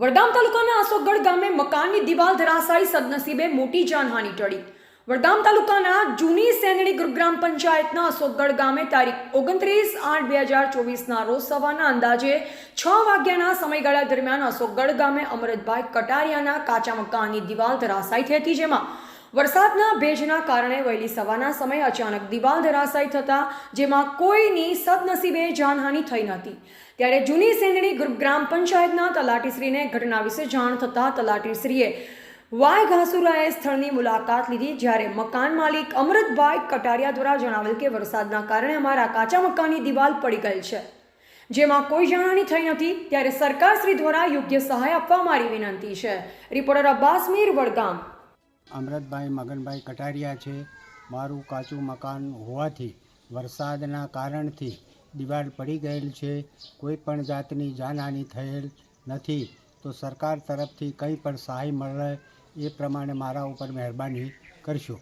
વડગામ તાલુકાના અશોકગઢ ગામે મકાનની દિવાલ ધરાશાયી સદનસીબે મોટી જાનહાની ટળી. વડગામ તાલુકાના જૂની સેનડી ગ્રુપ પંચાયતના અશોકગઢ ગામે તારીખ ઓગણત્રીસ આઠ બે હજાર ચોવીસના રોજ સવારના અંદાજે છ વાગ્યાના સમયગાળા દરમિયાન અશોકગઢ ગામે અમરતભાઈ કટારિયાના કાચા મકાનની દિવાલ ધરાશાયી થઈ હતી, જેમાં વરસાદના ભેજના કારણે વહેલી સવારના સમયે અચાનક દિવાલ ધરાશાયી થતા જેમાં કોઈની સદનસીબે જાનહાનિ થઈ નહોતી. ત્યારે જૂની ગ્રુપ ગ્રામ પંચાયતના તલાટીશ્રીને ઘટના વિશે જાણ થતાં તલાટીશ્રીએ વાય ઘાસુરાએ સ્થળની મુલાકાત લીધી જ્યારે મકાન માલિક અમૃતભાઈ કટારિયા દ્વારા જણાવેલ કે વરસાદના કારણે અમારા કાચા મકાનની દિવાલ પડી ગયેલ છે. જેમાં કોઈ જાણહાની થઈ નથી ત્યારે સરકારશ્રી દ્વારા યોગ્ય સહાય આપવા મારી વિનંતી છે. રિપોર્ટર અબ્બાસ મીર, વડગામ. અમરતભાઈ, મગનભાઈ કટારિયા છે. મારું કાચું મકાન હોવાથી, વરસાદના કારણથી દિવાલ પડી ગયેલ છે. કોઈ પણ જાતની જાનહાનિ થયેલ નથી. તો સરકાર તરફથી કંઈ પણ સહાય મળે એ પ્રમાણે મારા ઉપર મહેરબાની કરશો.